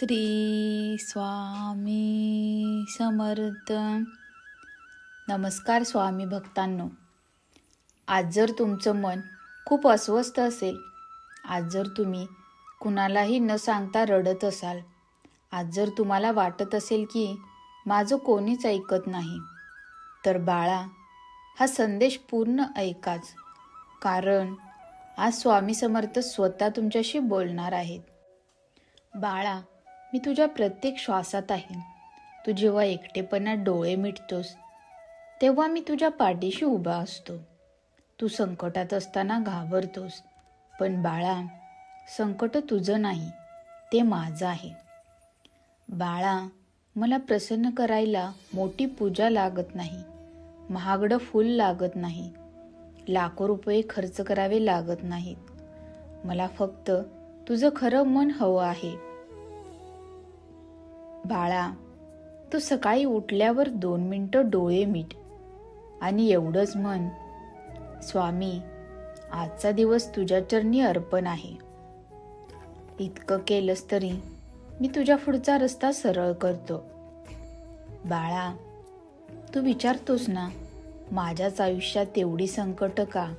श्री स्वामी समर्थ. नमस्कार स्वामी भक्तांनो. आज जर तुमचं मन खूप अस्वस्थ असेल आज जर तुम्ही कुणालाही न सांगता रडत असाल आज जर तुम्हाला वाटत असेल की माझं कोणीच ऐकत नाही तर बाळा हा संदेश पूर्ण ऐकाच. कारण आज स्वामी समर्थ स्वतः तुमच्याशी बोलणार आहेत. बाळा मी तुझ्या प्रत्येक श्वासात आहे. तू जेव्हा एकटेपणात डोळे मिटतोस तेव्हा मी तुझ्या पाठीशी उभा असतो. तू संकटात असताना घाबरतोस पण बाळा संकट तुझं नाही ते माझं आहे. बाळा मला प्रसन्न करायला मोठी पूजा लागत नाही महागडं फूल लागत नाही लाखो रुपये खर्च करावे लागत नाहीत. मला फक्त तुझं खरं मन हवं आहे. बाळा तू सकाळी उठल्यावर दोन मिनटं डोळे मीट आणि एवढंच म्हण स्वामी आजचा दिवस तुझ्या चरणी अर्पण आहे. इतकं केलंस तरी मी तुझ्या पुढचा रस्ता सरळ करतो. बाळा तू विचारतोस ना माझ्याच आयुष्यात एवढी संकट का?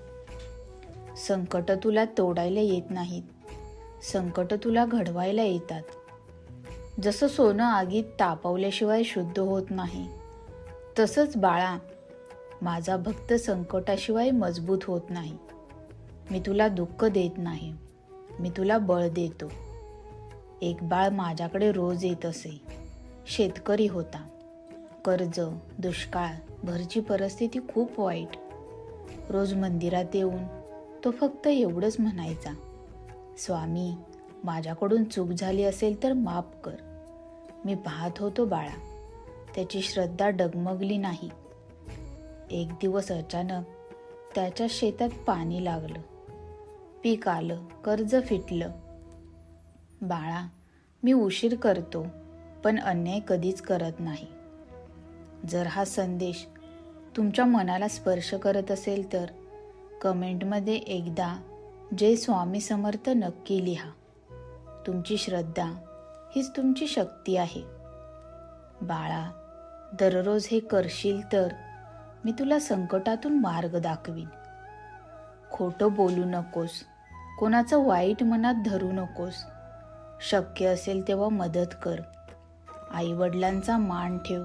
संकट तुला तोडायला येत नाहीत. संकट तुला घडवायला येतात. जसं सोनं आगीत तापवल्याशिवाय शुद्ध होत नाही तसंच बाळा माझा भक्त संकटाशिवाय मजबूत होत नाही. मी तुला दुःख देत नाही मी तुला बळ देतो. एक बाळ माझ्याकडे रोज येत असे शेतकरी होता. कर्ज दुष्काळ भरची परिस्थिती खूप वाईट. रोज मंदिरात येऊन तो फक्त एवढंच म्हणायचा स्वामी माझ्याकडून चूक झाली असेल तर माफ कर. मी पाहत होतो बाळा. त्याची श्रद्धा डगमगली नाही. एक दिवस अचानक त्याच्या शेतात पाणी लागलं. पीक आलं कर्ज फिटलं. बाळा मी उशीर करतो पण अन्याय कधीच करत नाही. जर हा संदेश तुमच्या मनाला स्पर्श करत असेल तर कमेंटमध्ये एकदा जय स्वामी समर्थ नक्की लिहा. तुमची श्रद्धा हीच तुमची शक्ती आहे. बाळा दररोज हे करशील तर मी तुला संकटातून मार्ग दाखवीन. खोटं बोलू नकोस. कोणाचं वाईट मनात धरू नकोस. शक्य असेल तेव्हा मदत कर. आईवडिलांचा मान ठेव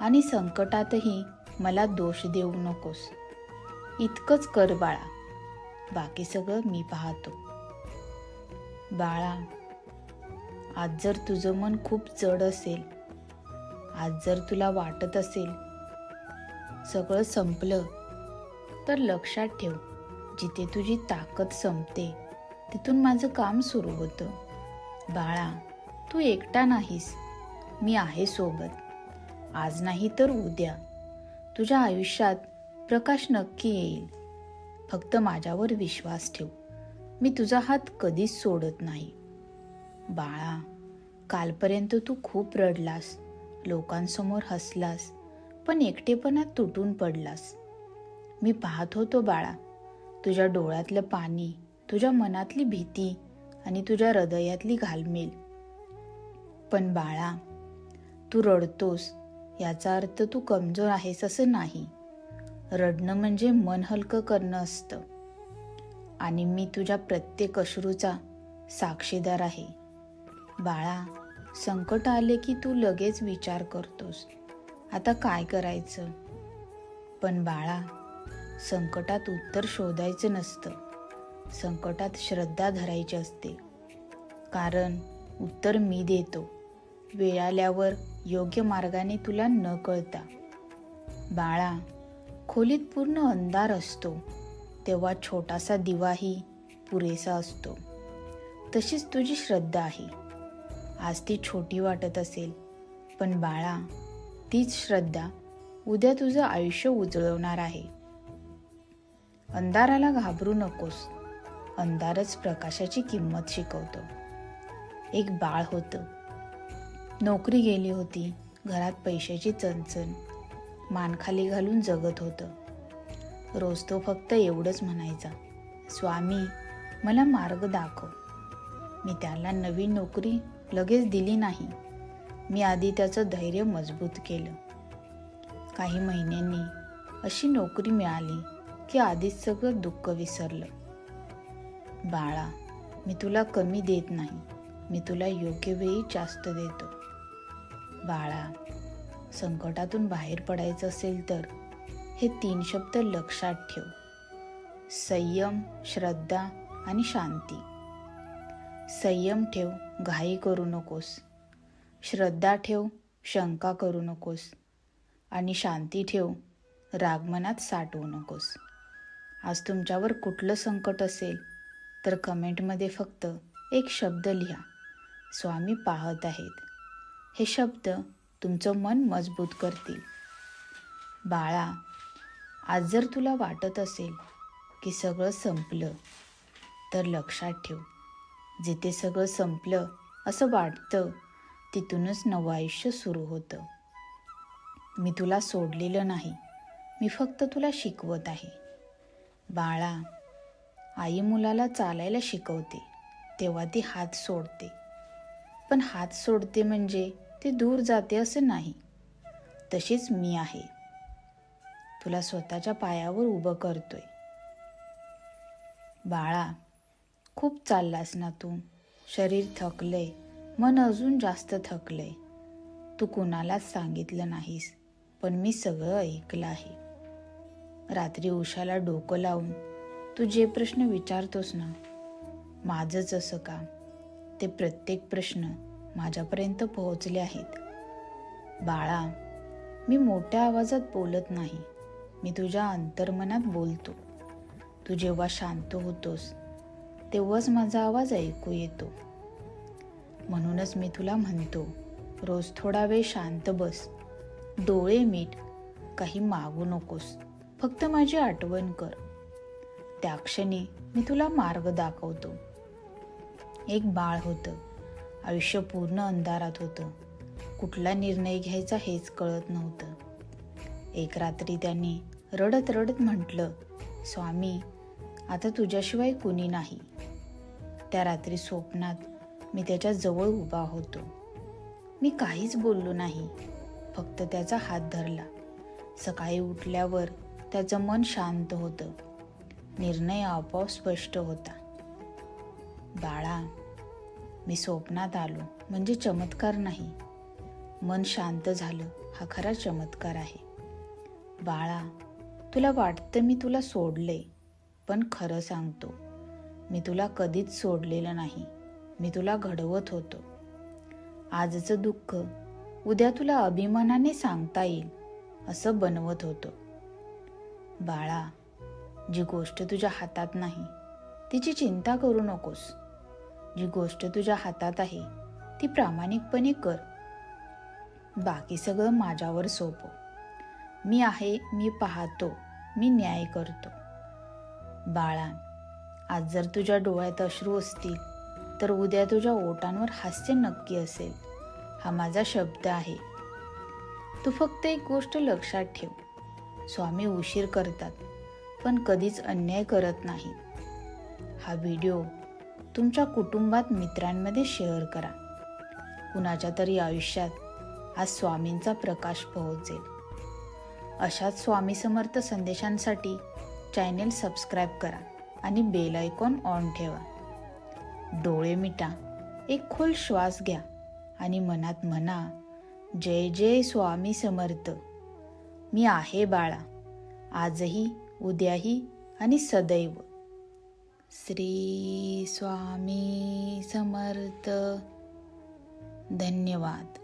आणि संकटातही मला दोष देऊ नकोस. इतकंच कर बाळा. बाकी सगळं मी पाहतो. बाळा आज जर तुझं मन खूप जड असेल आज जर तुला वाटत असेल सगळं संपलं तर लक्षात ठेव जिथे तुझी ताकद संपते तिथून माझं काम सुरू होतं. बाळा तू एकटा नाहीस मी आहे सोबत. आज नाही तर उद्या. तुझ्या आयुष्यात प्रकाश नक्की येईल. फक्त माझ्यावर विश्वास ठेव. मी तुझा हात कधीच सोडत नाही. बाळा कालपर्यंत तू खूप रडलास लोकांसमोर हसलास पण एकटेपणात तुटून पडलास. मी पाहत होतो बाळा तुझ्या डोळ्यातलं पाणी तुझ्या मनातली भीती आणि तुझ्या हृदयातली घालमेल. पण बाळा तू रडतोस याचा अर्थ तू कमजोर आहेस असं नाही. रडणं म्हणजे मन हलकं करणं असतं. आणि मी तुझ्या प्रत्येक अश्रूचा साक्षीदार आहे. बाळा संकट आले की तू लगेच विचार करतोस. आता काय करायचं? पण बाळा संकटात उत्तर शोधायचं नसतं. संकटात श्रद्धा धरायची असते. कारण उत्तर मी देतो. वेळ आल्यावर योग्य मार्गाने तुला न कळता. बाळा खोलीत पूर्ण अंधार असतो. तेव्हा छोटासा दिवाही पुरेसा असतो. तशीच तुझी श्रद्धा आहे. आज ती छोटी वाटत असेल. पण बाळा तीच श्रद्धा उद्या तुझं आयुष्य उजळवणार आहे. अंधाराला घाबरू नकोस. अंधारच प्रकाशाची किंमत शिकवतो. एक बाळ होतं. नोकरी गेली होती. घरात पैशाची चणचण. मानखाली घालून जगत होतं. रोज तो फक्त एवढंच म्हणायचा स्वामी मला मार्ग दाखव. मी त्याला नवीन नोकरी लगेच दिली नाही. मी आधी त्याचं धैर्य मजबूत केलं. काही महिन्यांनी अशी नोकरी मिळाली की आधीच सगळं दुःख विसरलं. बाळा मी तुला कमी देत नाही. मी तुला योग्य वेळी जास्त देतो. बाळा संकटातून बाहेर पडायचं असेल तर हे तीन शब्द लक्षात ठेव. संयम श्रद्धा आणि शांती. संयम ठेव घाई करू नकोस. श्रद्धा ठेव शंका करू नकोस. आणि शांती ठेव रागमनात साठवू नकोस. आज तुमच्यावर कुठलं संकट असेल तर कमेंटमध्ये फक्त एक शब्द लिहा. स्वामी पाहत आहेत. हे शब्द तुमचं मन मजबूत करतील. बाळा आज जर तुला वाटत असेल की सगळं संपलं तर लक्षात ठेव. जिथे सगळं संपलं असं वाटतं तिथूनच नवं आयुष्य सुरू होतं. मी तुला सोडलेलं नाही. मी फक्त तुला शिकवत आहे. बाळा आई मुलाला चालायला शिकवते तेव्हा ती हात सोडते. पण हात सोडते म्हणजे ती दूर जाते असं नाही. तशीच मी आहे. तुला स्वतःच्या पायावर उभं करतोय. बाळा खूप चाललास ना तू. शरीर थकलंय. मन अजून जास्त थकलंय. तू कुणालाच सांगितलं नाहीस पण मी सगळं ऐकलं आहे. रात्री उशाला डोकं लावून तू जे प्रश्न विचारतोस ना माझंच असं का? ते प्रत्येक प्रश्न माझ्यापर्यंत पोहोचले आहेत. बाळा मी मोठ्या आवाजात बोलत नाही. मी तुझ्या अंतर्मनात बोलतो. तू जेव्हा शांत होतोस तेव्हाच माझा आवाज ऐकू येतो. म्हणूनच मी तुला म्हणतो रोज थोडा वेळ शांत बस. डोळे मीट काही मागू नकोस. फक्त माझी आठवण कर. त्या क्षणी मी तुला मार्ग दाखवतो. एक बाळ होतं. आयुष्य पूर्ण अंधारात होतं. कुठला निर्णय घ्यायचा हेच कळत नव्हतं. एक रात्री त्यांनी रडत रडत म्हटलं स्वामी आता तुझ्याशिवाय कुणी नाही. त्या रात्री स्वप्नात मी त्याच्याजवळ उभा होतो. मी काहीच बोललो नाही. फक्त त्याचा हात धरला. सकाळी उठल्यावर त्याचं मन शांत होतं. निर्णय आपोआप स्पष्ट होता. बाळा मी स्वप्नात आलो म्हणजे चमत्कार नाही. मन शांत झालं. हा खरा चमत्कार आहे. बाळा तुला वाटतं मी तुला सोडले पण खरं सांगतो. मी तुला कधीच सोडलेलं नाही. मी तुला घडवत होतो. आजचं दुःख उद्या तुला अभिमानाने सांगता येईल असं बनवत होतो. बाळा जी गोष्ट तुझ्या हातात नाही तिची चिंता करू नकोस. जी गोष्ट तुझ्या हातात आहे ती प्रामाणिकपणे कर. बाकी सगळं माझ्यावर सोपं मी आहे मी पाहतो मी न्याय करतो. बाळा आज जर तुझ्या डोळ्यात अश्रू असतील तर उद्या तुझ्या ओटांवर हास्य नक्की असेल. हा माझा शब्द आहे. तू फक्त एक गोष्ट लक्षात ठेव. स्वामी उशीर करतात पण कधीच अन्याय करत नाही हा व्हिडिओ तुमच्या कुटुंबात मित्रांमध्ये शेअर करा. कुणाच्या तरी आयुष्यात आज स्वामींचा प्रकाश पोहोचेल. अशाच स्वामी समर्थ संदेशांसाठी चॅनेल सबस्क्राईब करा. आणि बेल आयकॉन ऑन ठेवा. डोळे मिटा. एक खोल श्वास घ्या आणि मनात म्हणा जय जय स्वामी समर्थ. मी आहे बाळा. आजही उद्याही आणि सदैव. श्री स्वामी समर्थ. धन्यवाद.